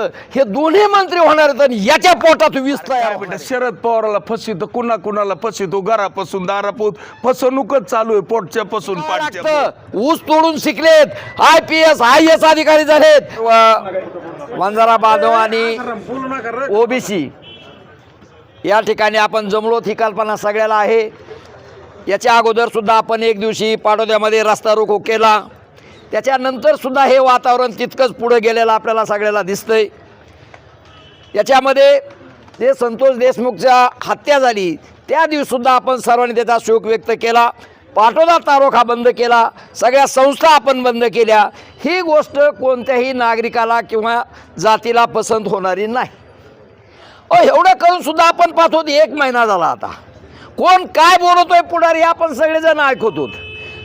हे दोन्ही मंत्री होणार आणि याच्या पोटात वीस तयार बेटा शरद पवाराला फसितो कुणा कुणाला फसितो घरापासून दारापासून फसवणूकच चालू आहे पोटच्या पासून लागतं? ऊस तोडून शिकलेत. I P S I S अधिकारी झालेत. वंजारा बांधव आणि ओबीसी या ठिकाणी आपण जमलो ही कल्पना सगळ्याला आहे. याच्या अगोदर सुद्धा आपण एक दिवशी पाडोद्यामध्ये रस्ता रोको केला. त्याच्यानंतरसुद्धा हे वातावरण तितकंच पुढं गेलेलं आपल्याला सगळ्याला दिसतंय. याच्यामध्ये जे संतोष देशमुखच्या हत्या झाली त्या दिवससुद्धा आपण सर्वांनी त्याचा शोक व्यक्त केला. पाठोदा तारोखा बंद केला सगळ्या संस्था आपण बंद केल्या. ही गोष्ट कोणत्याही नागरिकाला किंवा जातीला पसंत होणारी नाही. अ एवढं करूनसुद्धा आपण पाहतो एक महिना झाला आता. कोण काय बोलतोय पुढारी आपण सगळेजण ऐकतो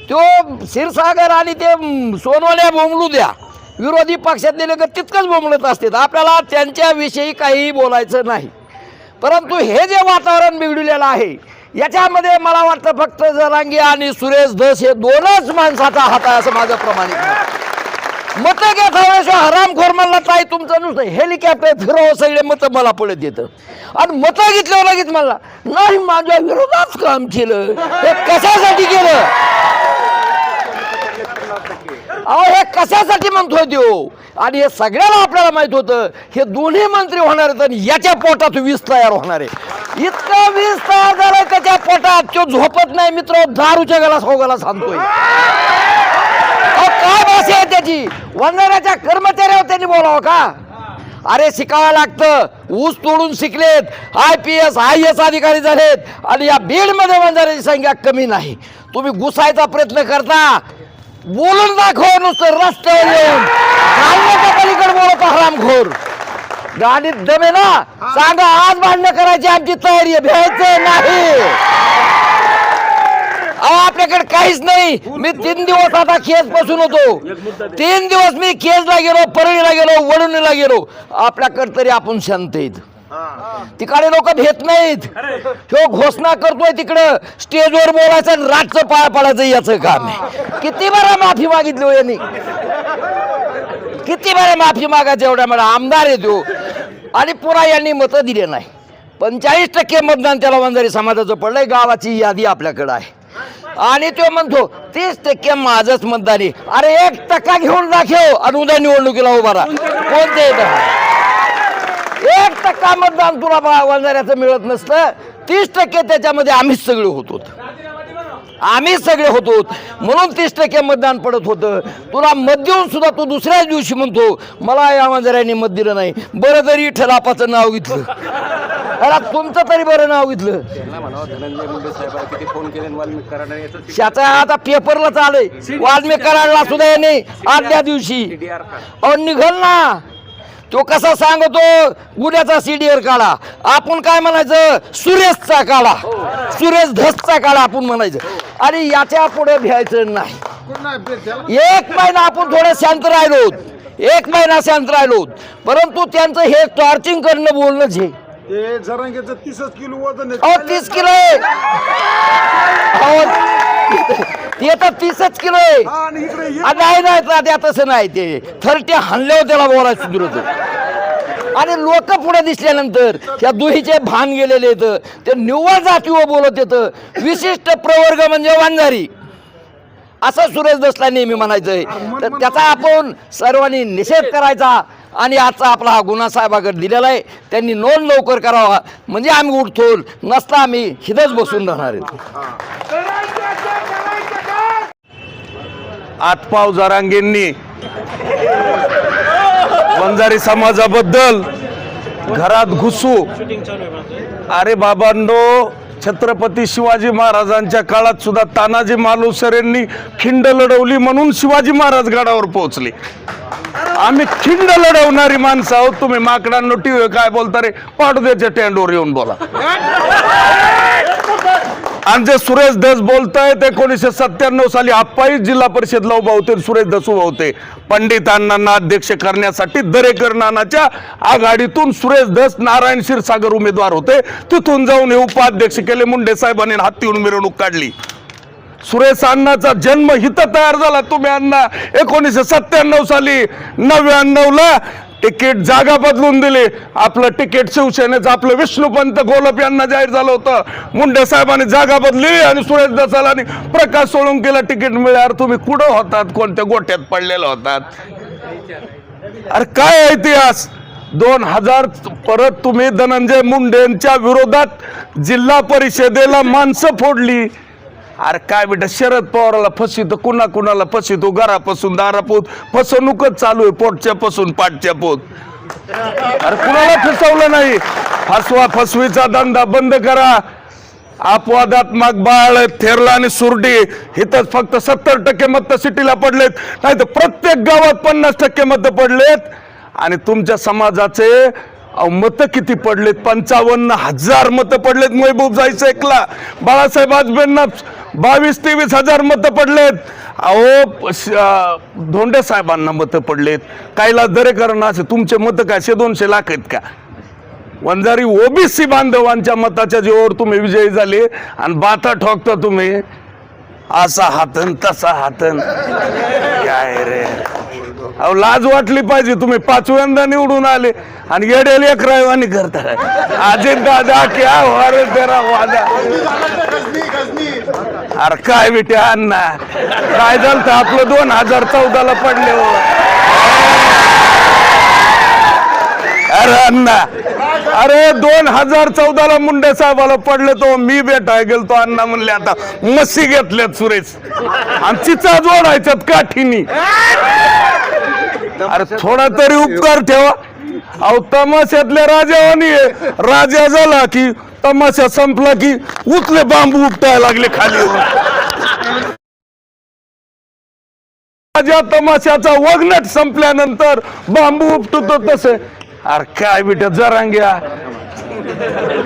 तो क्षीरसागर आणि ते म, सोनवल्या बोंबलू द्या. विरोधी पक्षातले लोक तितकंच बोंबलत असतात. आपल्याला त्यांच्याविषयी काहीही बोलायचं नाही. परंतु हे जे वातावरण बिघडलेलं आहे याच्यामध्ये मला वाटतं फक्त जरांगी आणि सुरेश धस हे दोनच माणसाचा हात आहे असं माझं प्रमाणित मत. मतं घेत हरामखोर म्हणला ताई तुमचं नुसतं हेलिकॉप्टर फिरव सगळे मतं मला पुढे देतं. आणि मतं घेतल्यावर लगेच म्हणला नाही माझ्या विरोधात काम केलं. हे कशासाठी केलं अहो हे कशासाठी म्हणतोय देऊ आणि हे सगळ्याला आपल्याला माहीत होतं हे दोन्ही मंत्री होणार आहेत आणि याच्या पोटात वीस तयार होणार आहे इतकं वीस तयार झालं त्याच्या पोटात तो झोपत नाही मित्र दारूच्या गला सोगाला सांगतोय. अहो, काय भाषा आहे त्याची? वंदनाच्या कर्मचाऱ्यावर त्यांनी बोलावं का? अरे शिकावं लागतं. ऊस तोडून शिकलेत. I P S I S अधिकारी झालेत. आणि या बीडमध्ये वंजाऱ्याची संख्या कमी नाही. तुम्ही घुसायचा प्रयत्न करता. बोलून दाखव नुसतं रस्त्यावर येऊन चालण्याच्या पलीकडे बोलत हरामखोर गाडीत दमे ना. सांगा आज भांडणं करायची आमची तयारी आहे. भ्यायचं नाही. अहो आपल्याकडे काहीच नाही. मी तीन दिवस आता केस पासून होतो. तीन दिवस मी केसला गेलो परळीला गेलो वडुणीला गेलो. आपल्याकडे तरी आपण शांत आहेत. तिकडे लोक भेट नाहीत. तो घोषणा करतोय तिकडं. स्टेजवर बोलायचं रातचं पाय पडायचं याचं काम आहे. किती बरं माफी मागितली हो यांनी? किती बरं माफी मागायचं एवढ्या मला? आमदार आहे तो. आणि पुन्हा यांनी मतं दिले नाही. पंचाळीस टक्के मतदान त्याला वंजारी समाजाचं पडलंय. गावाची यादी आपल्याकडं आहे. आणि तो म्हणतो तीस टक्के माझंच मतदान आहे. अरे एक टक्का घेऊन दाखव. आणि उद्या निवडणुकीला उभा राहा. कोणते? टक्का मतदान तुला वंजाऱ्याचं मिळत नसतं. तीस टक्के त्याच्यामध्ये आम्हीच सगळे होतो आम्ही सगळे होतो म्हणून तीस टक्के मतदान पडत होतं. तुला मत देऊन सुद्धा तू दुसऱ्याच दिवशी म्हणतो मला या वंजाऱ्याने मत दिलं नाही. बरं तरी ठलापाचं नाव घेतलं. अरे तुमचं तरी बरं नाव घेतलं. त्याचा आता पेपरला चालय वाल्मिक कराडला सुद्धा याने आदल्या दिवशी. निघल ना. तो कसा सांगतो? गुन्ह्याचा सीडीआर काढा. आपण काय म्हणायचं? सुरेशचा काढा. सुरेश धसचा काढा आपण म्हणायचं. आणि याच्यापुढे भ्यायचं नाही. एक महिना आपण थोडे शांत राहिलो. एक महिना शांत राहिलो. परंतु त्यांचं हे टॉर्चिंग करणं बोलणं जे ते जरांगेचं तीसच किलो वजन अहो तीस किलो आहे. अहो ते तर तीसच किलो आहे. आणि इकडे ये- आ, नाही नाही तसं नाही ते. थर्टी हाणल्यावर त्याला बोलायचं आणि लोक पुढे दिसल्यानंतर त्या दुहीचे भान गेलेले येत ते निव्वळ जातीवर बोलत येतं विशिष्ट प्रवर्ग म्हणजे वांजारी असं सुरेश दसला नेहमी म्हणायचंय. तर त्याचा आपण सर्वांनी निषेध करायचा. आणि आजचा आपला हा गुन्हा साहेबाकडे दिलेला आहे. त्यांनी नोंद लवकर करावा. म्हणजे आम्ही उठतो नसता आम्ही हिथंच बसून राहणार आतपाव जरांगेंनी. वंजारी समाजाबद्दल घरात घुसू. अरे बाबांनो छत्रपती शिवाजी महाराजांच्या काळात सुद्धा तानाजी मालुसर यांनी खिंड लढवली म्हणून शिवाजी महाराज गडावर पोहोचले आम्ही खिंड लढवणारी माणसं आहोत तुम्ही माकडांनो टीव्ही काय बोलता रे पाडद्याच्या टँडवर येऊन बोला आणि जे सुरेश धस बोलतायत एकोणीसशे सत्त्याण्णव साली आप्पाई जिल्हा परिषदला उभा होते सुरेश धस उभा होते. पंडित अण्णांना अध्यक्ष करण्यासाठी दरेकर नानाच्या आघाडीतून सुरेश धस नारायण क्षीरसागर उमेदवार होते. तिथून जाऊन हे उपाध्यक्ष केले मुंडे साहेबांनी हातीहून मिरवणूक काढली. सुरेश अण्णाचा जन्म हित तयार झाला. तुम्ही अण्णा एकोणीसशे सत्त्याण्णव साली नव्याण्णव ला तिकीट जागा बदलून दिली. आपलं तिकीट शिवसेनेचं आपलं विष्णुपंत गोलप यांना जाहीर झालं होतं. मुंडे साहेबांनी जागा बदलली आणि सुरेश दसाल आणि प्रकाश सोळंकीला तिकीट मिळाल्यावर तुम्ही कुठं होतात? कोणत्या गोट्यात पडलेल्या होतात? अरे काय इतिहास? दोन हजार परत तुम्ही धनंजय मुंडेंच्या विरोधात जिल्हा परिषदेला माणसं फोडली. अरे काय बेटा शरद पवाराला फसित कुणा कुणाला फसितो घरापासून दारापोत फसवणूकच चालू आहे पोटच्या पासून पाठच्या पोत अरे कुणाला फसवलं नाही? फसवा फसवीचा धंदा बंद करा. अपवादात्मक बाळ थेरला आणि सुरडी. इथंच फक्त सत्तर टक्के मत सिटीला पडलेत. नाही तर प्रत्येक गावात पन्नास टक्के मत पडलेत. आणि तुमच्या समाजाचे मत किती पडलेत? पंचावन्न हजार मत पडलेत महबूब जायचं ऐकला बाळासाहेब आजबेंना बावीस तेवीस हजार मतं पडलेत. अहो श- धोंडे साहेबांना मतं पडलेत. कायला दरेकरांना असे तुमचे मतं काय? शे दोनशे लाख आहेत का? वंजारी ओबीसी बांधवांच्या मताच्या जीवावर तुम्ही विजयी झाले आणि बाता ठोकता तुम्ही. असा हातन तसा हातन. काय रे? अहो लाज वाटली पाहिजे तुम्ही. पाचव्यांदा निवडून आले आणि येडेल एक रायवानी करताय. अजित दादा क्या हो तेरा वादा. अरे काय बेटे अण्णा. काय झालं तर आपलं दोन हजार चौदाला पडले हो. अरे अण्णा अरे दोन हजार चौदाला मुंडे साहेबाला पडले तो मी बेटा गेलतो अण्णा म्हणले आता मस्सी घेतल्यात सुरेश. आणि चिचा जोडायच्यात काठीनी अरे थोडा तरी उपकार ठेवा. अहो तमाशातल्या राजावानी राजा झाला की तमाशा संपला की उचले बांबू उपटायला लागले खाली राजा तमाशाचा वगनट संपल्यानंतर बांबू उपटतो तसे. अरे काय बिट जरांग्या?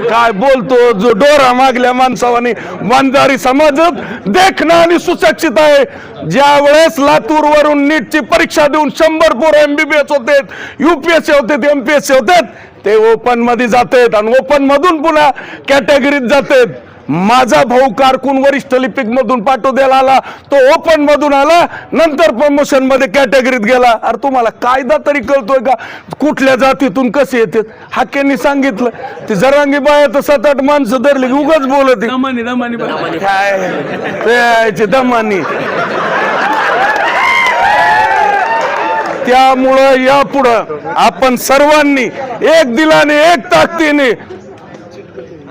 काय बोलतो जो डोरा मागल्या माणसावानी? वंजारी समाजात देखणं आणि सुशिक्षित आहे. ज्या वेळेस लातूर वरून नीटची परीक्षा देऊन शंभर पोरं एमबीबीएस होते युपीएससी होते एमपीएससी होते ते ओपनमध्ये जातात आणि ओपन मधून पुन्हा कॅटेगरीत जातात. माझा भाऊ कारकून वरिष्ठ लिपिक मधून पाठवद्याला आला तो ओपन मधून आला नंतर प्रमोशनमध्ये कॅटेगरीत गेला. अरे तुम्हाला कायदा तरी कळतोय का? कुठल्या जातीतून कसे येतात हाकेंनी सांगितलं. ते जरांगी बाया तर सात आठ माणसं धरली उगाच बोलत. काय? ते यायचे दमानी. त्यामुळं यापुढं आपण सर्वांनी एक दिलाने एक ताकदीने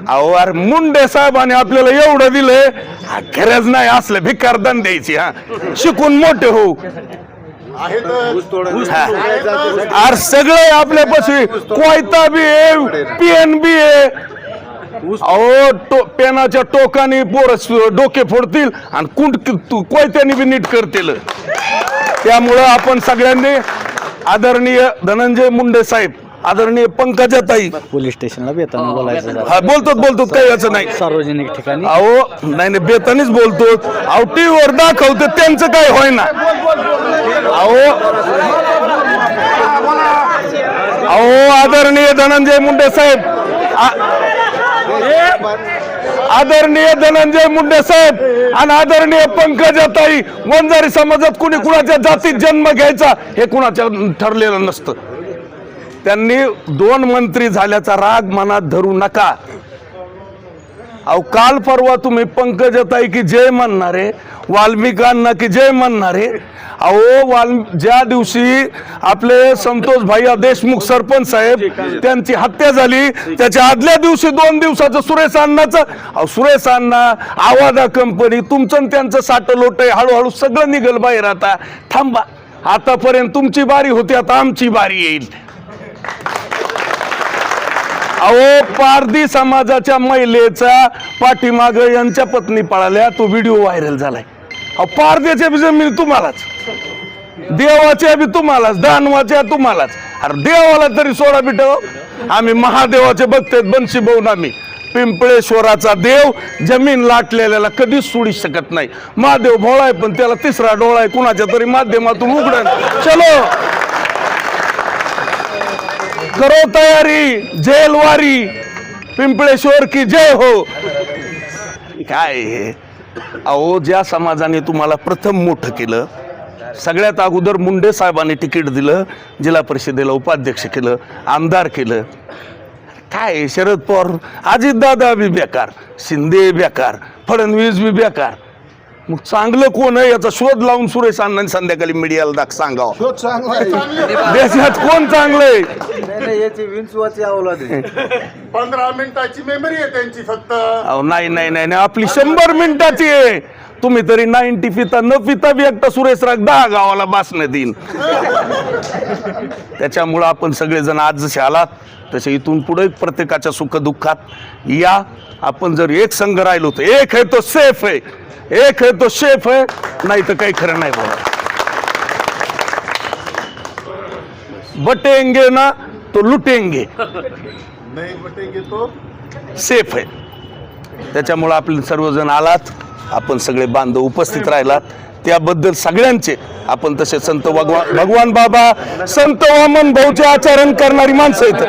अहो अरे मुंडे साहेबांनी आपल्याला एवढं दिलंय. हा, गरज नाही असलं भिकार दन द्यायची हा. शिकून मोठे होऊ. हा. अरे सगळे आपल्यापाशी कोयता बी आहे पेन बी आहे अहो टो पेनाच्या टोकाने पोर डोके फोडतील आणि कुंड कोयत्याने बी नीट करतील. त्यामुळं आपण सगळ्यांनी आदरणीय धनंजय मुंडे साहेब आदरणीय पंकजाताई पोलीस स्टेशनला बेताना बोलायचं जरा. हा बोलतो बोलतो काही याचं नाही. सार्वजनिक ठिकाणी. अहो नाही नाही बेतानीच बोलतो अहो टीव्हीवर दाखवतो त्यांचं काय होईना. अहो अहो आदरणीय धनंजय मुंडे साहेब. आ- आदरणीय धनंजय मुंडे साहेब आणि आदरणीय पंकजाताई वंजारी समाजात कुणी कुणाच्या जातीत जन्म घ्यायचा हे कुणाच्या ठरलेलं नसतं. त्यांनी दोन मंत्री झाल्याचा राग मनात धरू नका. अहो काल परवा तुम्ही पंकजताई की जय म्हणणारे वाल्मिकांना की जय म्हणणारे अहो वाल ज्या दिवशी आपले संतोष भाई देशमुख सरपंच साहेब त्यांची हत्या झाली त्याच्या आदल्या दिवशी दोन दिवसाचं सुरेश अण्णाचं अहो सुरेश अण्णा आवाजा कंपनी तुमचं आणि त्यांचं साठ लोट आहे हळूहळू सगळं निघल बाहेर आता. थांबा. आतापर्यंत तुमची बारी होती आता आमची बारी येईल. अहो पारधी समाजाच्या महिलेचा पाठीमाग यांच्या पत्नी पळाल्या तो व्हिडिओ व्हायरल झालाय. अहो पारध्याच्या बी जमीन तुम्हालाच. देवाच्या बी तुम्हालाच दानवाच्या तुम्हालाच. अरे देवाला तरी सोडा बिट हो. आम्ही महादेवाचे बघतेत बनशी बहून आम्ही. पिंपळेश्वराचा देव जमीन लाटलेल्याला कधीच सोडू शकत नाही. महादेव भोळा आहे पण त्याला तिसरा डोळा आहे कुणाच्या तरी माध्यमातून उघडन चलो. करो तयारी जेलवारी पिंपळेश्वर की जय हो. काय हे? अहो ज्या समाजाने तुम्हाला प्रथम मोठं केलं सगळ्यात अगोदर मुंडे साहेबांनी तिकीट दिलं जिल्हा परिषदेला उपाध्यक्ष केलं आमदार केलं. काय आहे, शरद पवार अजितदादा बी बेकार शिंदे बेकार फडणवीस बी बेकार. मग चांगलं कोण आहे याचा शोध लावून सुरेश अण्णांनी संध्याकाळी मीडियाला दाख सांगावं. तो चांगला आहे. देशात कोण चांगलं आहे? पंधरा मिनिटाची मेमरी आहे त्यांची फक्त. अहो नाही नाही नाही नाही, आपली शंभर मिनिटाची आहे. तुम्ही तरी नाईन्टी पिता न पिता बी एकटा सुरेश राग दहा गावाला बासणं देईन. त्याच्यामुळं आपण सगळेजण आज जसे आलात तसे इथून पुढे प्रत्येकाच्या सुखदुःखात या. आपण जर एक संघ राहिलो तर एक आहे तो सेफ आहे. एक आहे तो शेफ आहे नाही तर काही खरं नाही बोला बटेंगे ना तो लुटेंगे। नाही बटेंगे तो? सेफ आहे त्याच्यामुळं आपले सर्वजण आलात आपण सगळे बांधव उपस्थित राहिलात. त्याबद्दल सगळ्यांचे आपण तसे संत भगवान भगवान बाबा संत वामन भाऊचे आचरण करणारी माणसं बस.